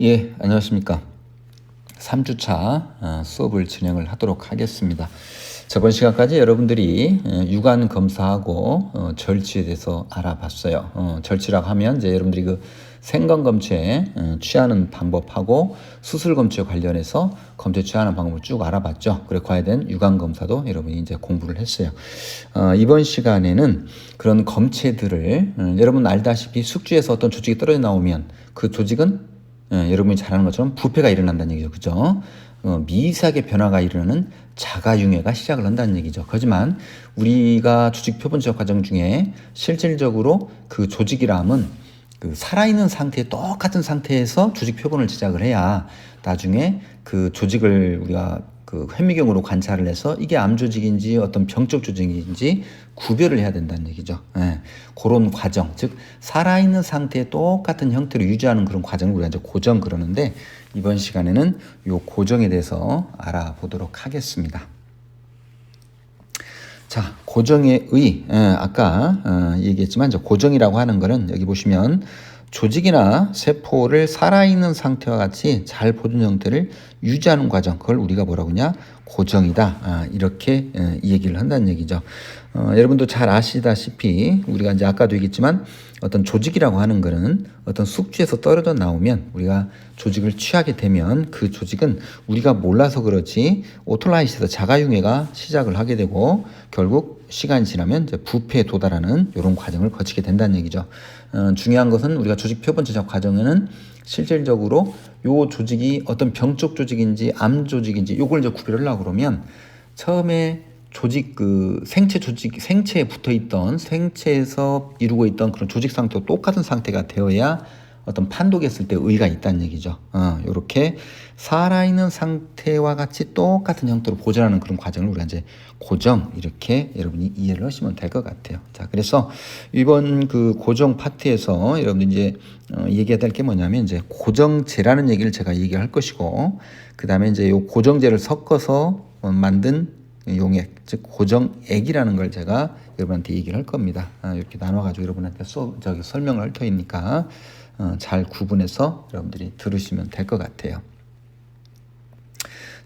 예, 안녕하십니까. 3주차 어, 수업을 진행을 하도록 하겠습니다. 저번 시간까지 여러분들이 어, 유관 검사하고 어, 절취에 대해서 알아봤어요. 절취라고 하면 이제 여러분들이 그 생건 검체 취하는 방법하고 수술 검체 관련해서 검체 취하는 방법을 쭉 알아봤죠. 그래 과외된 유관 검사도 여러분이 이제 공부를 했어요. 이번 시간에는 그런 검체들을 여러분 알다시피 숙주에서 어떤 조직이 떨어져 나오면 그 조직은 예, 여러분이 잘 아는 것처럼 부패가 일어난다는 얘기죠. 그죠? 어, 미세하게 변화가 일어나는 자가융해가 시작을 한다는 얘기죠. 하지만 우리가 조직 표본 지적 과정 중에 실질적으로 그 조직이람은 그 살아있는 상태, 똑같은 상태에서 조직 표본을 제작을 해야 나중에 그 조직을 우리가 그 현미경으로 관찰을 해서 이게 암 조직인지 어떤 병적 조직인지 구별을 해야 된다는 얘기죠. 예. 그런 과정, 즉 살아있는 상태의 똑같은 형태를 유지하는 그런 과정을 우리가 이제 고정 그러는데 이번 시간에는 이 고정에 대해서 알아보도록 하겠습니다. 자, 고정의 의, 예, 아까 어, 얘기했지만 고정이라고 하는 거는 여기 보시면 조직이나 세포를 살아있는 상태와 같이 잘 보존 형태를 유지하는 과정, 그걸 우리가 뭐라고 하냐? 고정이다. 아, 이렇게 에, 이 얘기를 한다는 얘기죠. 어, 여러분도 잘 아시다시피 우리가 이제 아까도 얘기했지만 어떤 조직이라고 하는 거는 어떤 숙주에서 떨어져 나오면 우리가 조직을 취하게 되면 그 조직은 우리가 몰라서 그렇지 오토라이시에서 자가융해가 시작을 하게 되고 결국 시간이 지나면 이제 부패에 도달하는 이런 과정을 거치게 된다는 얘기죠. 어, 중요한 것은 우리가 조직 표본 제작 과정에는 실질적으로 요 조직이 어떤 병적 조직인지 암 조직인지 요걸 이제 구별을 하려고 그러면 처음에 조직 그 생체 조직 생체에 붙어 있던 생체에서 이루고 있던 그런 조직 상태와 똑같은 상태가 되어야 어떤 판독했을 때 의의가 있다는 얘기죠. 어, 요렇게 살아있는 상태와 같이 똑같은 형태로 보존하는 그런 과정을 우리가 이제 고정 이렇게 여러분이 이해를 하시면 될 것 같아요. 자, 그래서 이번 그 고정 파트에서 여러분들 이제 어, 얘기해야 될 게 뭐냐면 이제 고정제라는 얘기를 제가 얘기할 것이고 그 다음에 이제 요 고정제를 섞어서 어, 만든 용액, 즉 고정액이라는 걸 제가 여러분한테 얘기를 할 겁니다. 아, 이렇게 나눠가지고 여러분한테 수업, 저기 설명을 할 터이니까 어, 잘 구분해서 여러분들이 들으시면 될 것 같아요.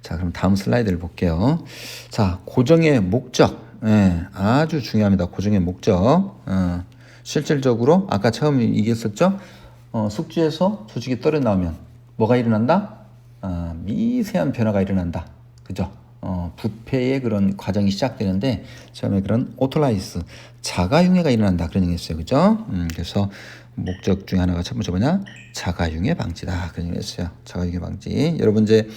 자, 그럼 다음 슬라이드를 볼게요. 자, 고정의 목적. 예, 아주 중요합니다. 고정의 목적. 어, 실질적으로 아까 처음 얘기했었죠? 어, 숙주에서 조직이 떨어 나오면 뭐가 일어난다? 어, 미세한 변화가 일어난다. 그죠? 어, 부패의 그런 과정이 시작되는데 처음에 그런 오토라이스 자가융해가 일어난다 그런 얘기했어요 그죠 음, 그래서 목적 중에 하나가 첫 번째 뭐냐? 자가융해 방지다. 그런 얘기 했어요. 자가융해 방지. 여러분 이제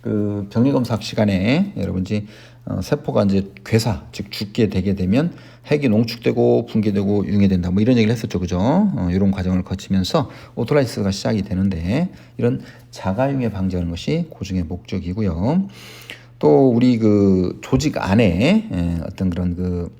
그 병리 검사 시간에 여러분 이제 어, 세포가 이제 괴사 즉 죽게 되게 되면 핵이 농축되고 붕괴되고 융해된다. 뭐 이런 얘기를 했었죠. 그죠? 어, 이런 과정을 거치면서 오토라이스가 시작이 되는데 이런 자가융해 방지하는 것이 고중의 목적이고요. 또 우리 그 조직 안에 예, 어떤 그런 그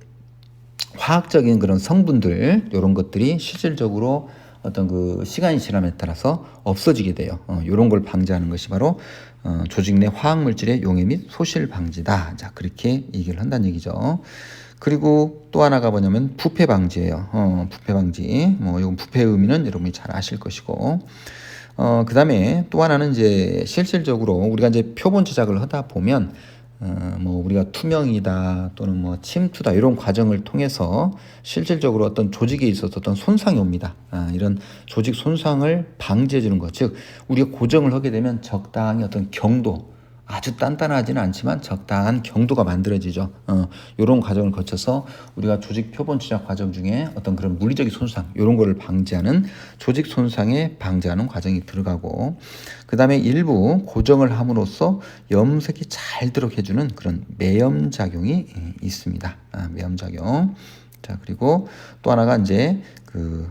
화학적인 그런 성분들 이런 것들이 실질적으로 어떤 그 시간이 지남에 따라서 없어지게 돼요. 어, 이런 걸 방지하는 것이 바로 어, 조직 내 화학 물질의 용해 및 소실 방지다. 자 그렇게 얘기를 한다는 얘기죠. 그리고 또 하나가 뭐냐면 부패 방지예요. 어, 부패 방지. 뭐 이건 부패의 의미는 여러분이 잘 아실 것이고. 어, 그 다음에 또 하나는 이제 실질적으로 우리가 이제 표본 제작을 하다 보면 어, 뭐 우리가 투명이다 또는 뭐 침투다 이런 과정을 통해서 실질적으로 어떤 조직에 있어서 어떤 손상이 옵니다. 아, 이런 조직 손상을 방지해 주는 것, 즉 우리가 고정을 하게 되면 적당히 어떤 경도 아주 단단하지는 않지만 적당한 경도가 만들어지죠. 어, 이런 과정을 거쳐서 우리가 조직 표본 제작 과정 중에 어떤 그런 물리적인 손상, 이런 거를 방지하는 조직 손상에 방지하는 과정이 들어가고, 그 다음에 일부 고정을 함으로써 염색이 잘 들어게 해주는 그런 매염 작용이 있습니다. 아, 매염 작용. 자, 그리고 또 하나가 이제 그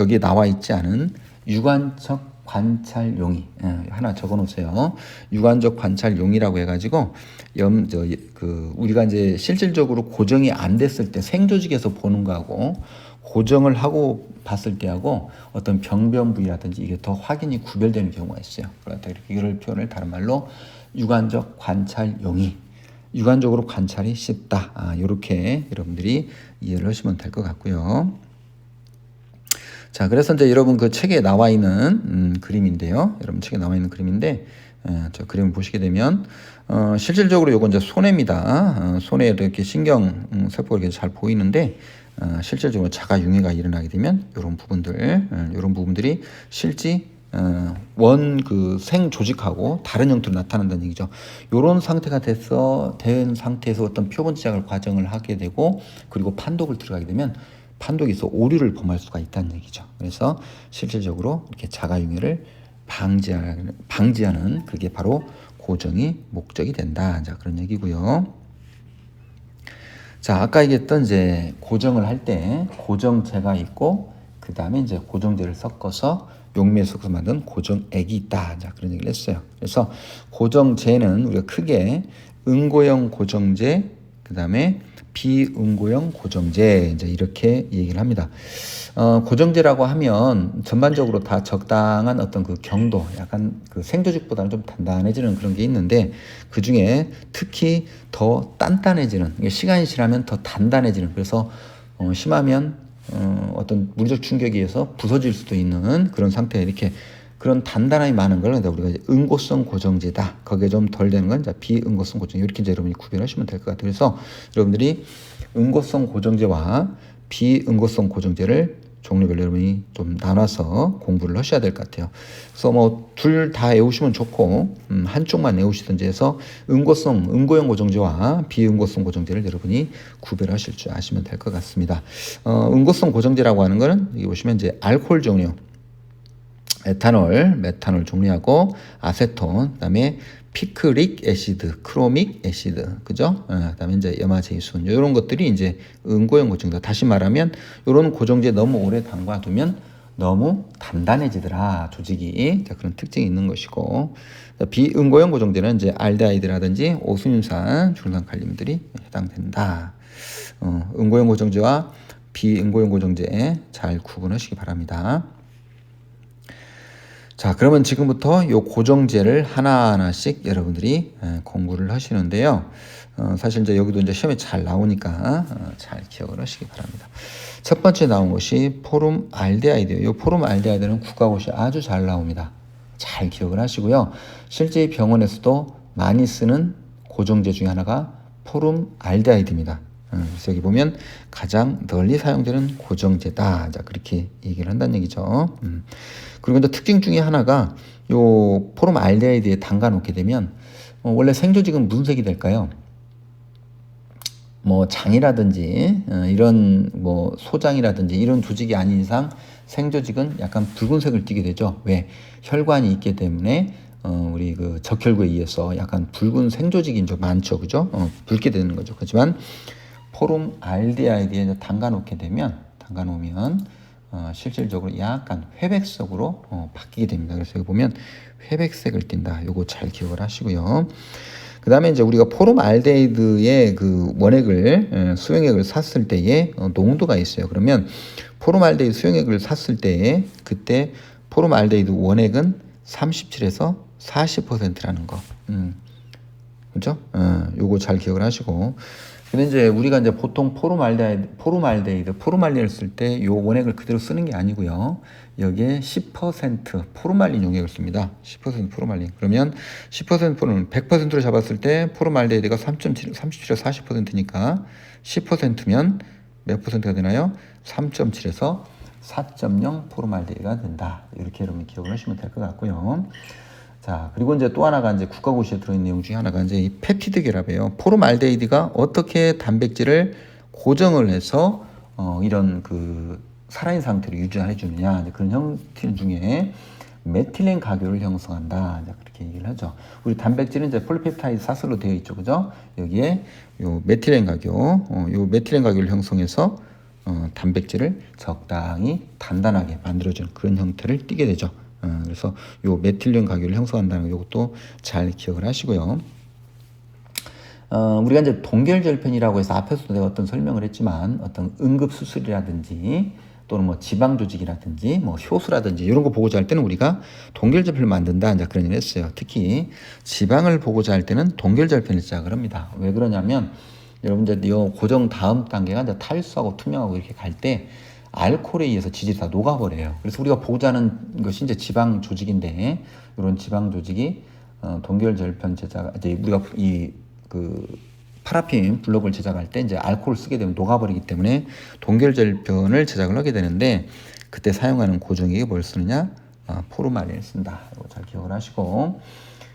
여기에 나와 있지 않은 유관적 관찰 용이 예, 하나 적어 놓으세요. 유관적 관찰 용이라고 해가지고 염 저 그 우리가 이제 실질적으로 고정이 안 됐을 때 생조직에서 보는 거하고 고정을 하고 봤을 때하고 어떤 병변 부위라든지 이게 더 확인이 구별되는 경우가 있어요. 그렇다 이렇게 이걸 표현을 다른 말로 유관적 관찰 용이 유관적으로 관찰이 쉽다. 아, 이렇게 여러분들이 이해를 하시면 될 것 같고요. 자, 그래서 이제 여러분 그 책에 나와 있는 음, 그림인데요. 여러분 책에 나와 있는 그림인데 예, 저 그림을 보시게 되면 어, 실질적으로 요건 이제 손해입니다. 어, 손에 이렇게 신경 음, 세포가 이렇게 잘 보이는데 어, 실질적으로 자가 융해가 일어나게 되면 이런 부분들, 이런 부분들이 실제 어, 원그 생 조직하고 다른 형태로 나타난다는 얘기죠. 이런 상태가 돼서 된 상태에서 어떤 표본 제작을 과정을 하게 되고 그리고 판독을 들어가게 되면 판독에서 오류를 범할 수가 있다는 얘기죠. 그래서 실질적으로 이렇게 자가융해를 방지하는, 방지하는 그게 바로 고정이 목적이 된다. 자 그런 얘기고요. 자 아까 얘기했던 이제 고정을 할 때 고정제가 있고 그 다음에 이제 고정제를 섞어서 용매에 섞어서 만든 고정액이 있다. 자 그런 얘기를 했어요. 그래서 고정제는 우리가 크게 응고형 고정제 그 다음에 비응고형 고정제 이제 이렇게 얘기를 합니다. 어, 고정제라고 하면 전반적으로 다 적당한 어떤 그 경도, 약간 그 생조직보다는 좀 단단해지는 그런 게 있는데 그 중에 특히 더 단단해지는 시간이 지나면 더 단단해지는 그래서 어, 심하면 어, 어떤 물리적 충격에 의해서 부서질 수도 있는 그런 상태 이렇게 그런 단단함이 많은 걸 우리가 응고성 고정제다. 거기에 좀 덜 되는 건 비응고성 고정. 이렇게 이제 여러분이 구별하시면 될 것 같아요. 그래서 여러분들이 응고성 고정제와 비응고성 고정제를 종류별로 여러분이 좀 나눠서 공부를 하셔야 될 것 같아요. 그래서 뭐 둘 다 외우시면 좋고 음, 한쪽만 외우시든지 해서 응고성, 응고형 고정제와 비응고성 고정제를 여러분이 구별하실 줄 아시면 될 것 같습니다. 어, 응고성 고정제라고 하는 거는 여기 보시면 이제 알코올 종류, 에탄올, 메탄올 종류하고 아세톤, 그다음에 피크릭 애시드, 크로믹 애시드, 그죠? 어, 그다음에 이제 염화제이순 이런 것들이 이제 응고형 고정제. 다시 말하면 이런 고정제 너무 오래 담가두면 너무 단단해지더라 조직이 자, 그런 특징이 있는 것이고 비응고형 고정제는 이제 알데하이드라든지 오순윤산, 중산 칼륨들이 해당된다. 어, 응고형 고정제와 비응고형 고정제 잘 구분하시기 바랍니다. 자, 그러면 지금부터 요 고정제를 하나하나씩 여러분들이 공부를 하시는데요. 어, 사실 이제 여기도 이제 시험에 잘 나오니까 어, 잘 기억을 하시기 바랍니다. 첫 번째 나온 것이 포름 알데하이드요. 이 포름 알데하이드는 국가고시 아주 잘 나옵니다. 잘 기억을 하시고요. 실제 병원에서도 많이 쓰는 고정제 중에 하나가 포름 알데하이드입니다. 어, 그래서 여기 보면 가장 널리 사용되는 고정제다. 자, 그렇게 얘기를 한다는 얘기죠. 음. 그리고 이제 특징 중에 하나가 요 포름 알데하이드에 담가 놓게 되면 어, 원래 생조직은 무슨 색이 될까요? 뭐 장이라든지 어, 이런 뭐 소장이라든지 이런 조직이 아닌 이상 생조직은 약간 붉은색을 띠게 되죠. 왜? 혈관이 있기 때문에 어, 우리 그 적혈구에 의해서 약간 붉은 생조직이 좀 많죠. 그죠? 어, 붉게 되는 거죠. 그렇지만 포름 알데하이드에 담가 놓게 되면 담가 놓으면 어, 실질적으로 약간 회백색으로 어, 바뀌게 됩니다. 그래서 여기 보면 회백색을 띈다. 요거 잘 기억을 하시고요. 그 다음에 이제 우리가 포름 알데히드의 그 원액을 예, 수용액을 샀을 때에 어, 농도가 있어요. 그러면 포름 알데히드 수용액을 샀을 때에 그때 포름 알데히드 원액은 37에서 40%라는 거. 음. 그죠? 어, 요거 잘 기억을 하시고 근데 이제 우리가 이제 보통 포르말데이드, 포르말데이드, 포르말린을 쓸때요 원액을 그대로 쓰는 게 아니고요. 여기에 10% 포르말린 용액을 씁니다. 10% 포르말린. 그러면 10% 포르 100%로 잡았을 때 포르말데이드가 3.7, 37에서 40%니까 10%면 몇 퍼센트가 되나요? 3.7에서 4.0 포르말데이드가 된다. 이렇게 여러분 기억을 하시면 될 것 같고요. 자, 그리고 이제 또 하나가 이제 국가고시에 들어있는 내용 중에 하나가 이제 이 펩티드 결합이에요. 포름알데히드가 어떻게 단백질을 고정을 해서 어, 이런 그 살아있는 상태를 유지해 주느냐 그런 형태 중에 메틸렌 가교를 형성한다. 그렇게 얘기를 하죠. 우리 단백질은 이제 폴리펩타이드 사슬로 되어 있죠. 그죠? 여기에 요 메틸렌 가교, 어, 요 메틸렌 가교를 형성해서 어, 단백질을 적당히 단단하게 만들어주는 그런 형태를 띠게 되죠. 어, 그래서 요 메틸륨 가격을 형성한다는 것도 잘 기억을 하시고요. 어, 우리가 이제 동결절편이라고 해서 앞에서도 내가 어떤 설명을 했지만 어떤 응급수술이라든지 또는 뭐 지방 조직이라든지 뭐 효수라든지 이런 거 보고자 할 때는 우리가 동결절편을 만든다 이제 그런 일을 했어요. 특히 지방을 보고자 할 때는 동결절편을 시작을 합니다. 왜 그러냐면 여러분들 이 고정 다음 단계가 이제 탈수하고 투명하고 이렇게 갈 때 알코올에 의해서 지질이 다 녹아버려요. 그래서 우리가 보자는 것이 이제 지방 조직인데 이런 지방 조직이 어, 동결절편 제작 이제 우리가 이그 파라핀 블록을 제작할 때 이제 알코올을 쓰게 되면 녹아버리기 때문에 동결절편을 제작을 하게 되는데 그때 사용하는 고정액이 뭘 쓰느냐? 아, 포르말린을 쓴다. 이거 잘 기억을 하시고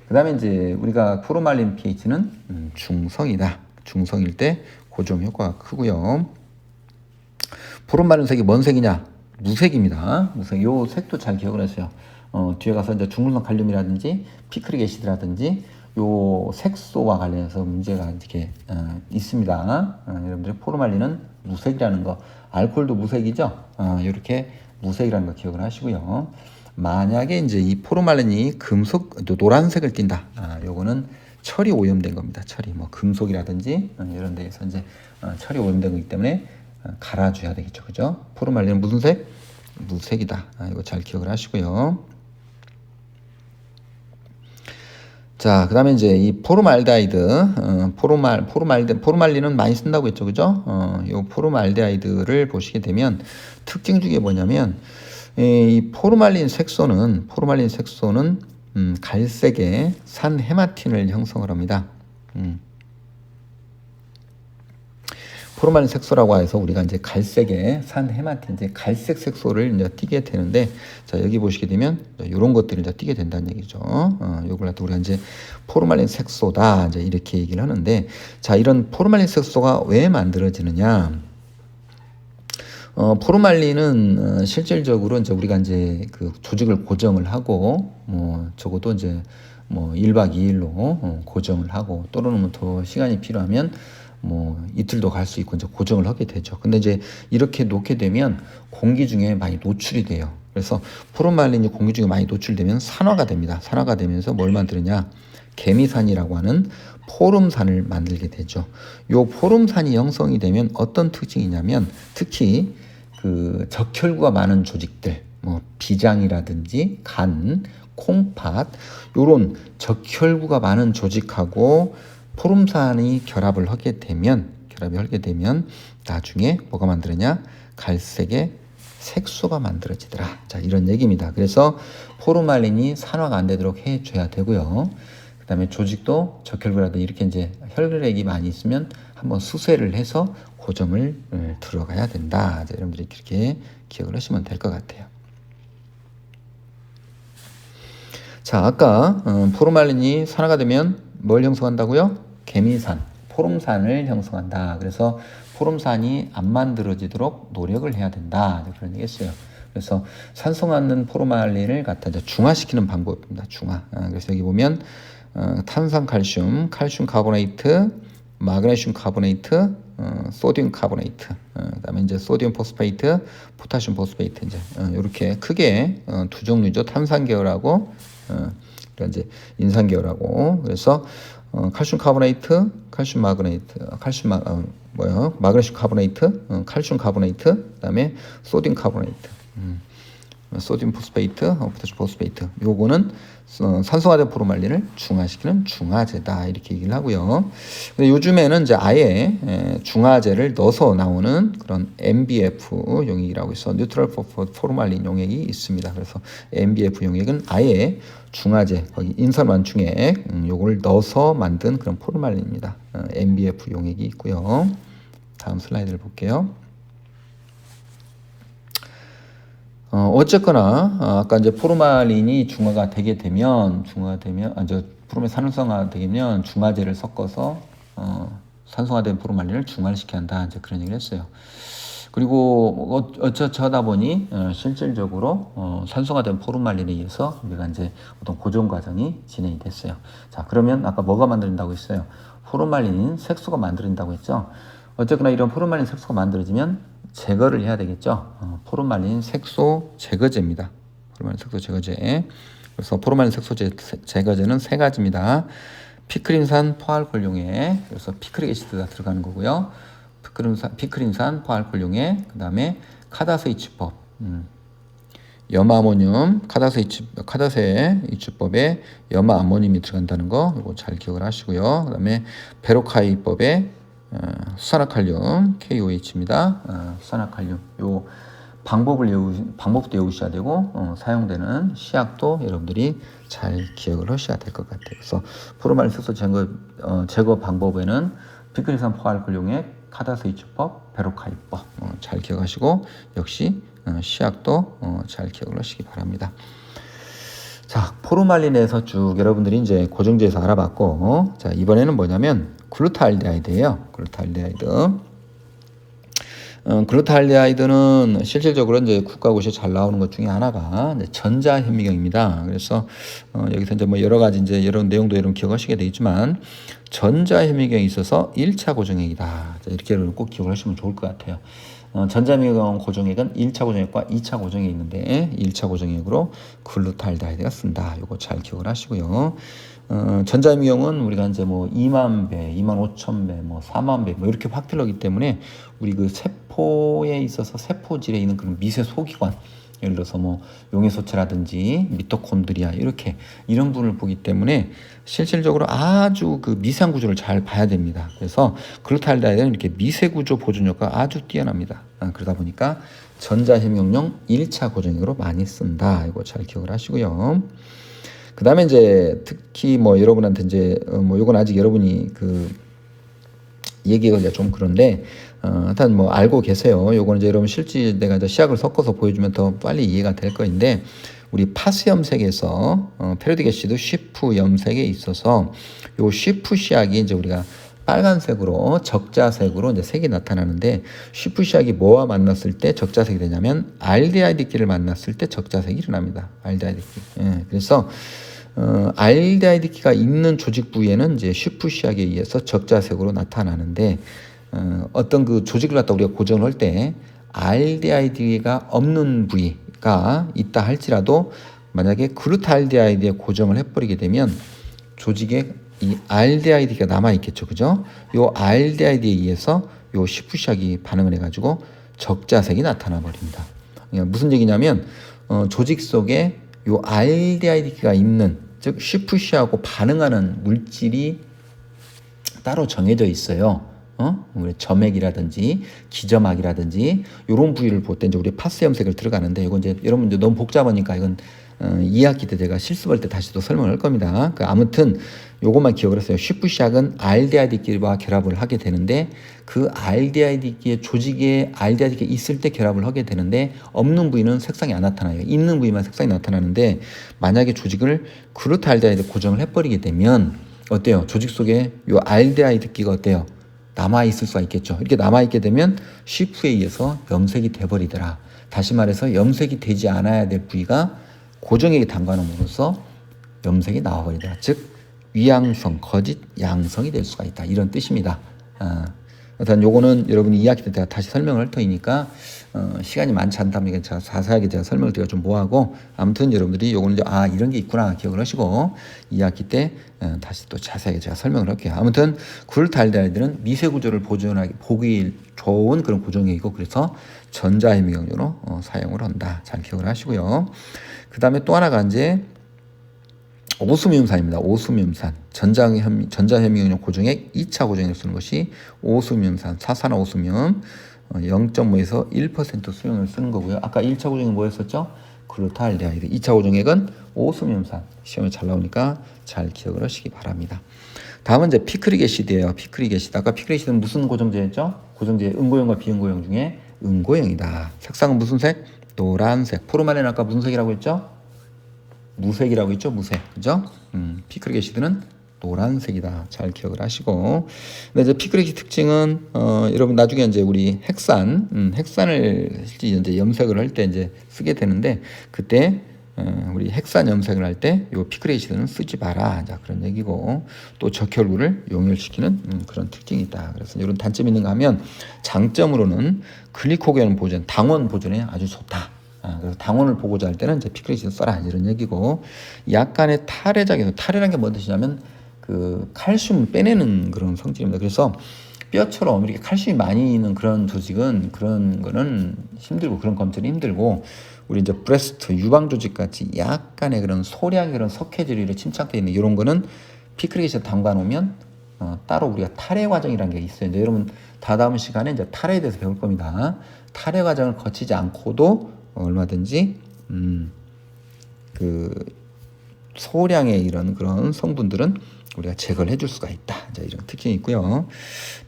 그다음에 이제 우리가 포르말린 pH는 음, 중성이다. 중성일 때 고정 효과가 크고요. 포름마른 색이 뭔 색이냐? 무색입니다. 무색. 요 색도 잘 기억을 하세요. 어, 뒤에 가서 이제 중금속 칼륨이라든지 피크릭 애시드라든지 요 색소와 관련해서 문제가 이렇게 어, 있습니다. 어, 여러분들 포르말린은 무색이라는 거, 알코올도 무색이죠. 어, 이렇게 무색이라는 거 기억을 하시고요. 만약에 이제 이 포르말린이 금속 노란색을 띈다. 아, 요거는 철이 오염된 겁니다. 철이 뭐 금속이라든지 어, 이런 데에서 이제 어, 철이 오염된 거기 때문에 어, 갈아줘야 되겠죠, 그죠? 포르말린은 무슨 색? 무색이다. 아, 이거 잘 기억을 하시고요. 자, 그 다음에 이제 이 포르말데하이드, 어, 포르말, 포르말데, 포르말린은 많이 쓴다고 했죠, 그죠? 어, 요 포르말데하이드를 보시게 되면 특징 중에 뭐냐면 이 포르말린 색소는 포르말린 색소는 음, 갈색의 산 헤마틴을 형성을 합니다. 음. 포르말린 색소라고 해서 우리가 이제 갈색의 산 헤마틴 이제 갈색 색소를 이제 띠게 되는데 자 여기 보시게 되면 이런 것들을 이제 띠게 된다는 얘기죠. 어, 요걸 갖다 우리가 이제 포르말린 색소다 이제 이렇게 얘기를 하는데 자 이런 포르말린 색소가 왜 만들어지느냐? 어, 포르말린은 어, 실질적으로 이제 우리가 이제 그 조직을 고정을 하고 뭐 적어도 이제 뭐 1박 2일로 어, 고정을 하고 또는 뭐더 시간이 필요하면 뭐 이틀도 갈 수 있고 이제 고정을 하게 되죠. 근데 이제 이렇게 놓게 되면 공기 중에 많이 노출이 돼요. 그래서 포르말린이 공기 중에 많이 노출되면 산화가 됩니다. 산화가 되면서 뭘 만드느냐? 개미산이라고 하는 포름산을 만들게 되죠. 요 포름산이 형성이 되면 어떤 특징이냐면 특히 그 적혈구가 많은 조직들, 뭐 비장이라든지 간, 콩팥 요런 적혈구가 많은 조직하고 포름산이 결합을 하게 되면 결합이 하게 되면 나중에 뭐가 만들어냐 갈색의 색소가 만들어지더라. 자 이런 얘기입니다. 그래서 포르말린이 산화가 안 되도록 해줘야 되고요. 그다음에 조직도 적혈구라든지 이렇게 이제 혈액이 많이 있으면 한번 수세를 해서 고정을 어, 들어가야 된다. 자, 여러분들이 그렇게 기억을 하시면 될 것 같아요. 자 아까 어, 포르말린이 산화가 되면 뭘 형성한다고요? 개미산, 포름산을 형성한다. 그래서 포름산이 안 만들어지도록 노력을 해야 된다. 그런 얘기했어요. 그래서 산성하는 포르말린을 갖다 중화시키는 방법입니다. 중화. 아, 그래서 여기 보면 어, 탄산 칼슘, 칼슘 카보네이트, 마그네슘 카보네이트, 어, 소디움 카보네이트, 어, 그다음에 이제 소디움 포스페이트, 포타슘 포스페이트 이제 이렇게 크게 두 종류죠. 탄산 계열하고 이제 인산 계열하고 그래서 어, 칼슘 카보네이트, 칼슘 마그네이트, 칼슘 마, 어, 뭐야, 마그네슘 카보네이트, 어, 칼슘 카보네이트, 그다음에 소디움 카보네이트, 음, 소디움 포스페이트, 어, 포타슘 포스페이트. 요거는 어, 산성화된 포르말린을 중화시키는 중화제다 이렇게 얘기를 하고요. 근데 요즘에는 이제 아예 에, 중화제를 넣어서 나오는 그런 MBF 용액이라고 있어 뉴트럴 포르말린 용액이 있습니다. 그래서 MBF 용액은 아예 중화제 거기 인산완충액 음, 요걸 넣어서 만든 그런 포르말린입니다. 어, MBF 용액이 있고요. 다음 슬라이드를 볼게요. 어, 어쨌거나 어, 아까 이제 포르말린이 중화가 되게 되면 중화가 되면 아, 저 포르말 산성화 되면 중화제를 섞어서 어, 산성화된 포르말린을 중화를 시켜야 한다 이제 그런 얘기를 했어요. 그리고 어쩌다 보니 어, 실질적으로 어, 산소화된 포르말린에 의해서 우리가 이제 어떤 고정 과정이 진행이 됐어요. 자 그러면 아까 뭐가 만들어진다고 했어요? 포르말린 색소가 만들어진다고 했죠. 어쨌거나 이런 포르말린 색소가 만들어지면 제거를 해야 되겠죠. 어, 포르말린 색소 제거제입니다. 포르말린 색소 제거제. 그래서 포르말린 색소 제거제는 세 가지입니다. 피크린산 포알콜용액, 그래서 피크릭 애시드가 들어가는 거고요. 피크린산, 피크린산 포알콜용액, 그 다음에 카다세 이치법, 음. 염아모늄, 카다세 이치, 카다세 이치법에 염아모늄이 들어간다는 거, 이거 잘 기억을 하시고요. 그 다음에 베로카이법에 어, 수산화칼륨, KOH입니다. 어, 수산화칼륨. 요 방법을 외우 방법도 외우셔야 되고 어, 사용되는 시약도 여러분들이 잘 기억을 하셔야 될 것 같아요. 그래서 포르말린 색소 제거 어, 제거 방법에는 피크리산 포알콜용액, 카다스이츠법, 베로카이법 어, 잘 기억하시고 역시 어, 시약도 어, 잘 기억을 하시기 바랍니다. 자, 포르말린에서 쭉 여러분들이 이제 고정제에서 알아봤고, 자, 이번에는 뭐냐면 글루타알데하이드예요. 글루타알데하이드. 어, 글루타알데하이드는 실질적으로 이제 국가고시에 잘 나오는 것 중에 하나가 전자현미경입니다. 그래서 어, 여기서 이제 뭐 여러 가지 이제 여러 내용도 여러분 기억하시게 되겠지만 전자현미경에 있어서 1차 고정액이다. 자, 이렇게 꼭 기억을 하시면 좋을 것 같아요. 어, 전자미경 고정액은 1차 고정액과 2차 고정액이 있는데 1차 고정액으로 글루탈데하이드가 쓴다. 요거 잘 기억을 하시고요. 어, 전자미경은 우리가 이제 뭐 2만 배, 2만 5천 배, 뭐 4만 배, 뭐 이렇게 확 들어가기 때문에 우리 그 세포에 있어서 세포질에 있는 그런 미세 소기관 예를 들어서 뭐 용해소체라든지 미토콘드리아 이렇게 이런 부분을 보기 때문에 실질적으로 아주 그 미세한 구조를 잘 봐야 됩니다. 그래서 글루탈데하이드는 이렇게 미세 구조 보존 효과가 아주 뛰어납니다. 아, 그러다 보니까 전자해명용 1차 고정액으로 많이 쓴다. 이거 잘 기억을 하시고요. 그 다음에 이제 특히 뭐 여러분한테 이제 어, 뭐 요건 아직 여러분이 그 얘기가 좀 그런데 어, 일단 뭐 알고 계세요. 요거는 이제 여러분 실제 내가 이제 시약을 섞어서 보여주면 더 빨리 이해가 될 거인데 우리 파스 염색에서 어, 페르딕 애시드 쉬프 염색에 있어서 요 쉬프 시약이 이제 우리가 빨간색으로 적자색으로 이제 색이 나타나는데 쉬프 시약이 뭐와 만났을 때 적자색이 되냐면 알데하이드끼를 만났을 때 적자색이 일어납니다. 알데하이드끼. 예, 그래서 어, 알데하이드기가 있는 조직 부위에는 이제 쉬프 시약에 의해서 적자색으로 나타나는데 어, 어떤 그 조직을 갖다 우리가 고정을 할 때 알데하이드가 없는 부위가 있다 할지라도 만약에 그루탈데하이드에 고정을 해버리게 되면 조직에 이 알데하이드가 남아 있겠죠, 그죠? 요 알데하이드에 의해서 요 시푸샥이 반응을 해가지고 적자색이 나타나 버립니다. 그러니까 무슨 얘기냐면 어, 조직 속에 요 알데하이드가 있는 즉 시푸시하고 반응하는 물질이 따로 정해져 있어요. 어? 우리 점액이라든지 기점막이라든지 이런 부위를 볼 때 이제 우리 파스 염색을 들어가는데 이건 이제 여러분 너무 복잡하니까 이건 어, 2학기 때 제가 실습할 때 다시 또 설명을 할 겁니다. 그 아무튼 요것만 기억을 했어요. 쉬프샥은 알데하이드끼와 결합을 하게 되는데 그 알데하이드끼의 조직에 알데하이드가 있을 때 결합을 하게 되는데 없는 부위는 색상이 안 나타나요. 있는 부위만 색상이 나타나는데 만약에 조직을 그루탈데하이드 고정을 해버리게 되면 어때요? 조직 속에 요 알데하이드끼가 어때요? 남아 있을 수가 있겠죠. 이렇게 남아 있게 되면 쉬프에 의해서 염색이 돼버리더라. 다시 말해서 염색이 되지 않아야 될 부위가 고정액이 담가놓음으로써 염색이 나와버리더라. 즉 위양성, 거짓 양성이 될 수가 있다. 이런 뜻입니다. 아, 일단 요거는 여러분이 2학기 때 제가 다시 설명을 할 터이니까 어, 시간이 많지 않다면 제가 자세하게 제가 설명을 드리가 좀 뭐하고 아무튼 여러분들이 요거는 이제 아 이런 게 있구나 기억을 하시고 2학기 때 어, 다시 또 자세하게 제가 설명을 할게요. 아무튼 굴달달들은 미세 구조를 보존하기 보기 좋은 그런 고정액이고 그래서 전자해미경료로 어, 사용을 한다. 잘 기억을 하시고요. 그 다음에 또 하나가 이제 오수미음산입니다. 오수미음산. 전자혐, 전자혐미용 고정액 2차 고정액 쓰는 것이 오수미음산. 사산화 오수미음 0.5에서 1% 수용을 쓰는 거고요. 아까 1차 고정액 뭐였었죠? 글루타알데하이드. 2차 고정액은 오수미음산. 시험에 잘 나오니까 잘 기억을 하시기 바랍니다. 다음은 이제 피크릭 애시드예요. 피크릭 애시드. 아까 피크릭 애시드는 무슨 고정제였죠? 고정제 응고형과 비응고형 중에 응고형이다. 색상은 무슨 색? 노란색. 포르말린 아까 무슨 색이라고 했죠? 무색이라고 했죠, 무색. 그죠? 음, 피크릭 애시드는 노란색이다. 잘 기억을 하시고. 근데 이제 피크릭 특징은, 어, 여러분 나중에 이제 우리 핵산, 음, 핵산을 실제 이제 염색을 할 때 이제 쓰게 되는데, 그때, 어, 우리 핵산 염색을 할 때, 요 피크릭 애시드는 쓰지 마라. 자, 그런 얘기고, 또 적혈구를 용혈시키는 음, 그런 특징이 있다. 그래서 이런 단점이 있는가 하면, 장점으로는 글리코겐 보존, 당원 보존에 아주 좋다. 아, 그래서 당원을 보고자 할 때는 이제 피크리시드 써라 이런 얘기고 약간의 탈해작에서 탈해라는 게뭔 뜻이냐면 그 칼슘 빼내는 그런 성질입니다. 그래서 뼈처럼 이렇게 칼슘이 많이 있는 그런 조직은 그런 거는 힘들고 그런 검출이 힘들고 우리 이제 브레스트 유방 조직 같이 약간의 그런 소량의 그런 석회질이 침착되어 있는 이런 거는 피크리시드 담가 놓으면 어, 따로 우리가 탈해 과정이라는 게 있어요. 이제 여러분 다다음 시간에 이제 탈해에 대해서 배울 겁니다. 탈해 과정을 거치지 않고도 얼마든지 음, 그 소량의 이런 그런 성분들은 우리가 제거를 해줄 수가 있다. 이제 이런 특징이 있고요.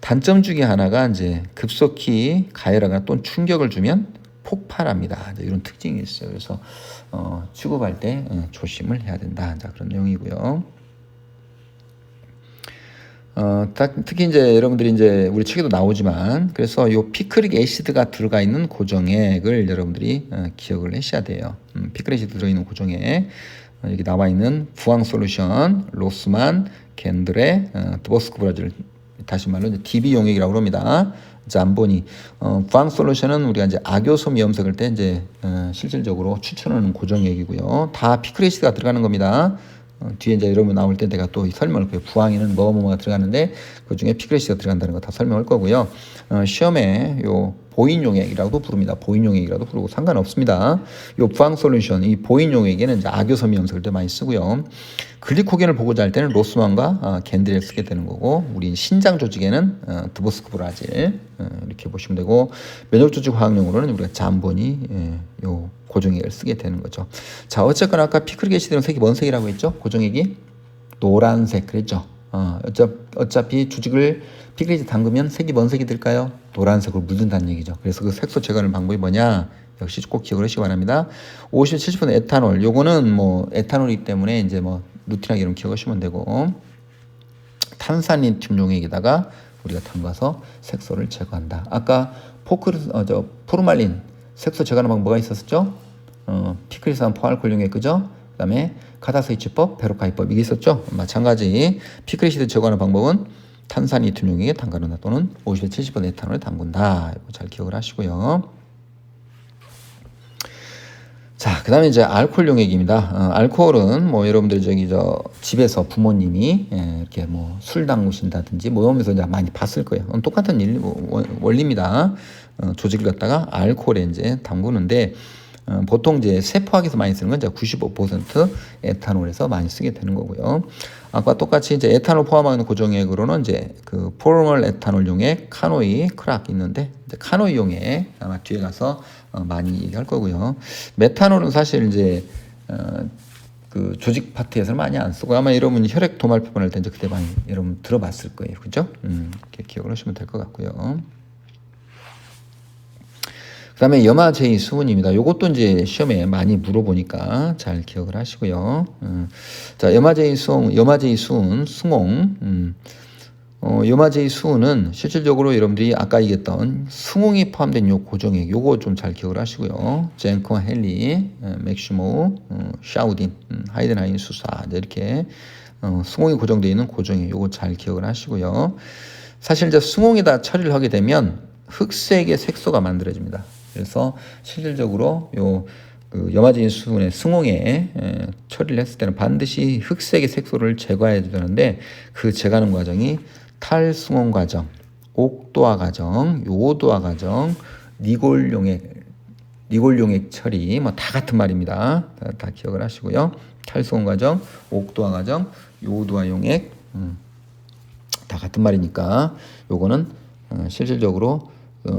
단점 중에 하나가 이제 급속히 가열하거나 또는 충격을 주면 폭발합니다. 이런 특징이 있어요. 그래서 어, 취급할 때 어, 조심을 해야 된다. 자 그런 내용이고요. 어, 딱- 특히 이제 여러분들이 이제 우리 책에도 나오지만 그래서 요 피크릭 애시드가 들어가 있는 고정액을 여러분들이 어, 기억을 하셔야 돼요. 음, 피크릭 애시드 들어있는 고정액 어, 여기 나와 있는 부항 솔루션, 로스만, 겐드레, 어, 드보스크 브라질 다시 말로 이제 DB 용액이라고 합니다. 잠보니 어, 부항 솔루션은 우리가 이제 악효소 미염색을 때 이제 어, 실질적으로 추천하는 고정액이고요. 다 피크릭 애시드가 들어가는 겁니다. 어, 뒤에 이제 여러분 나올 때 내가 또 설명을 거예요. 부항에는 뭐뭐가 들어가는데 그 중에 피크레시가 들어간다는 거 다 설명할 거고요. 어, 시험에 요 보인용액이라고도 부릅니다. 보인용액이라도 부르고 상관없습니다. 요 부항 솔루션 이 보인용액에는 이제 악효섬유 염색을 때 많이 쓰고요. 글리코겐을 보고자 할 때는 로스만과 어, 겐드를 쓰게 되는 거고 우리 신장 조직에는 어, 드보스크 브라질 어, 이렇게 보시면 되고 면역 조직 화학용으로는 우리가 잠보니 예, 요 고정액을 쓰게 되는 거죠. 자, 어쨌거나 아까 피크르게시드는 색이 뭔 색이라고 했죠? 고정액이 노란색 그랬죠. 어, 어차, 어차피 주직을 피크리지 담그면 색이 뭔 색이 될까요? 노란색으로 물든다는 얘기죠. 그래서 그 색소 제거하는 방법이 뭐냐? 역시 꼭 기억을 하시기 바랍니다. 50, 70% 에탄올. 요거는 뭐 에탄올이기 때문에 이제 뭐 루틴하게 이런 기억하시면 되고 탄산리튬 용액에다가 우리가 담가서 색소를 제거한다. 아까 포크 어, 저 포르말린 색소 제거하는 방법이 있었죠? 어, 피크리산 포알콜 용액 그죠? 그 다음에 카다스이치법, 베로카이법 이게 있었죠? 마찬가지 피크리시드 제거하는 방법은 탄산리튬 용액에 담가놓는다 또는 50에 70% 에탄올에 담근다. 잘 기억을 하시고요. 자, 그 다음에 이제 알코올 용액입니다. 어, 알코올은 뭐 여러분들 저기 저 집에서 부모님이 예, 이렇게 뭐 술 담그신다든지 뭐 이러면서 이제 많이 봤을 거예요. 어, 똑같은 일, 원- 원리입니다. 어, 조직을 갖다가 알코올에 이제 담그는데 어, 보통 이제 세포학에서 많이 쓰는 건 이제 95% 에탄올에서 많이 쓰게 되는 거고요. 아까 똑같이 이제 에탄올 포함하는 고정액으로는 이제 그 포르멀 에탄올 용액, 카노이, 크락 있는데 이제 카노이 용액 아마 뒤에 가서 어, 많이 얘기할 거고요. 메탄올은 사실 이제 어, 그 조직 파트에서는 많이 안 쓰고 아마 여러분 혈액 도말 표본할 때 이제 그때 많이 여러분 들어봤을 거예요, 그죠? 음, 이렇게 기억을 하시면 될 것 같고요. 그다음에 염화 제이 수분입니다. 요것도 이제 시험에 많이 물어보니까 잘 기억을 하시고요. 음, 자, 염화 제이 수홍, 염화 제이 수은, 승홍. 음, 어, 염화 제이 수은은 실질적으로 여러분들이 아까 얘기했던 승홍이 포함된 요 고정액, 요거 좀 잘 기억을 하시고요. 젠커, 헨리, 어, 맥시모, 어, 샤우딘, 음, 하이든하인 수사 이렇게 어, 승홍이 고정되어 있는 고정액, 요거 잘 기억을 하시고요. 사실 이제 승홍에다 처리를 하게 되면 흑색의 색소가 만들어집니다. 그래서 실질적으로 요 그 염화제인 수분의 승홍에 에, 처리를 했을 때는 반드시 흑색의 색소를 제거해야 되는데 그 제거하는 과정이 탈승홍 과정, 옥도화 과정, 요도화 과정, 니골용액 니골용액 처리 뭐 다 같은 말입니다. 다, 다 기억을 하시고요. 탈승홍 과정, 옥도화 과정, 요도화 용액 음. 다 같은 말이니까 요거는 어, 실질적으로 어,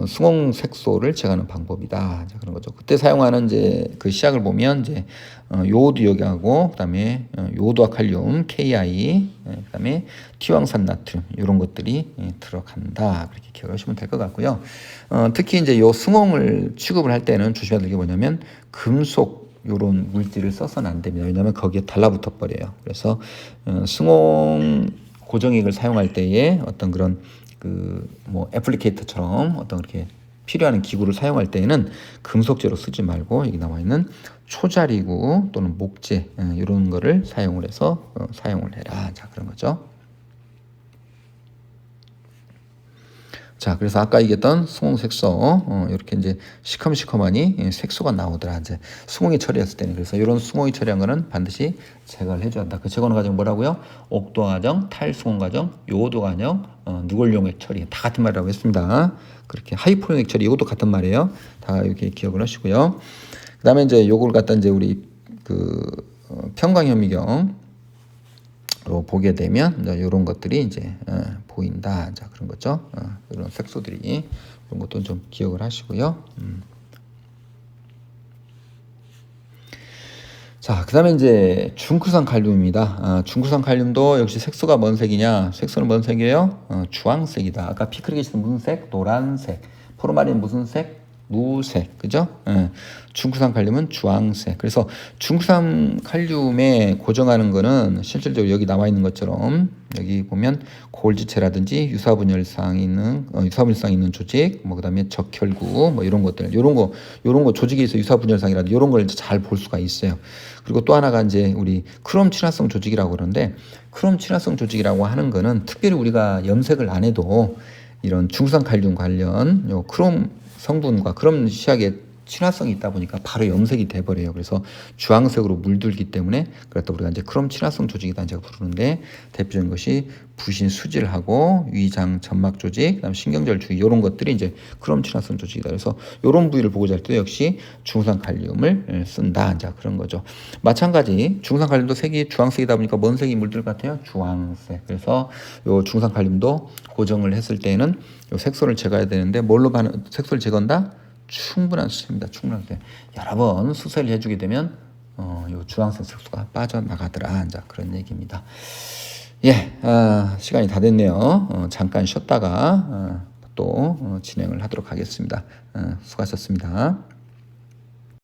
수홍 색소를 제거하는 방법이다. 자, 그런 거죠. 그때 사용하는 이제 그 시약을 보면 이제 어, 요오드 역하고 그다음에 어, 요오드와 칼륨 KI 예, 그다음에 티황산 나트륨 이런 것들이 예, 들어간다. 그렇게 기억하시면 될 것 같고요. 어, 특히 이제 요 승홍을 취급을 할 때는 조심해야 될 게 뭐냐면 금속 요런 물질을 써서는 안 됩니다. 왜냐하면 거기에 달라붙어 버려요. 그래서 어, 승홍 고정액을 사용할 때에 어떤 그런 그 뭐 애플리케이터처럼 어떤 그렇게 필요한 기구를 사용할 때에는 금속재로 쓰지 말고 여기 나와 있는 초자리구 또는 목재 어, 이런 거를 사용을 해서 어, 사용을 해라. 자 그런 거죠. 자, 그래서 아까 얘기했던 수홍 색소, 어, 이렇게 이제 시커먼시커먼이 예, 색소가 나오더라. 이제 수홍이 처리했을 때는 그래서 이런 수홍이 처리한 거는 반드시 제거를 해줘야 한다. 그 제거하는 과정 뭐라고요? 옥도 과정, 탈수홍 과정, 요도 과정, 어, 누골용 액 처리 다 같은 말이라고 했습니다. 그렇게 하이포용 액 처리 이것도 같은 말이에요. 다 이렇게 기억을 하시고요. 그다음에 이제 요걸 갖다 이제 우리 그 어, 평강현미경 로 보게 되면 이런 것들이 이제 어, 보인다. 자 그런 거죠. 어, 이런 색소들이 그런 것도 좀 기억을 하시고요. 음. 자, 그 다음에 이제 중크산 칼륨입니다. 아, 중크산 칼륨도 역시 색소가 뭔 색이냐? 색소는 뭔 색이에요? 어, 주황색이다. 아까 피크리게시는 무슨 색? 노란색. 포르마린 무슨 색? 무색, 그죠? 예. 중구산 칼륨은 주황색. 그래서 중구산 칼륨에 고정하는 거는 실질적으로 여기 나와 있는 것처럼 여기 보면 골지체라든지 유사분열상 있는 어, 유사분열상 있는 조직, 뭐 그다음에 적혈구, 뭐 이런 것들, 이런 거, 이런 거 조직에 있어 유사분열상이라든지 이런 걸 잘 볼 수가 있어요. 그리고 또 하나가 이제 우리 크롬 친화성 조직이라고 그러는데 크롬 친화성 조직이라고 하는 거는 특별히 우리가 염색을 안 해도 이런 중구산 칼륨 관련 요 크롬 성분과 그런 시약에 친화성이 있다 보니까 바로 염색이 돼버려요. 그래서 주황색으로 물들기 때문에 그렇다 우리가 이제 크롬 친화성 조직이다 제가 부르는데 대표적인 것이 부신 수질하고 위장 점막 조직, 그다음 신경절 주위 이런 것들이 이제 크롬 친화성 조직이다. 그래서 이런 부위를 보고자 할 때 역시 중산 칼륨을 쓴다. 자 그런 거죠. 마찬가지 중산 칼륨도 색이 주황색이다 보니까 뭔 색이 물들 것 같아요? 주황색. 그래서 요 중산 칼륨도 고정을 했을 때는 요 색소를 제거해야 되는데 뭘로 반 색소를 제거한다? 충분한 수세입니다. 충분한 수세. 여러 번 수세를 해주게 되면 어, 요 주황색 색소가 빠져나가더라. 자 그런 얘기입니다. 예, 아, 시간이 다 됐네요. 어, 잠깐 쉬었다가 어, 또 어, 진행을 하도록 하겠습니다. 어, 수고하셨습니다.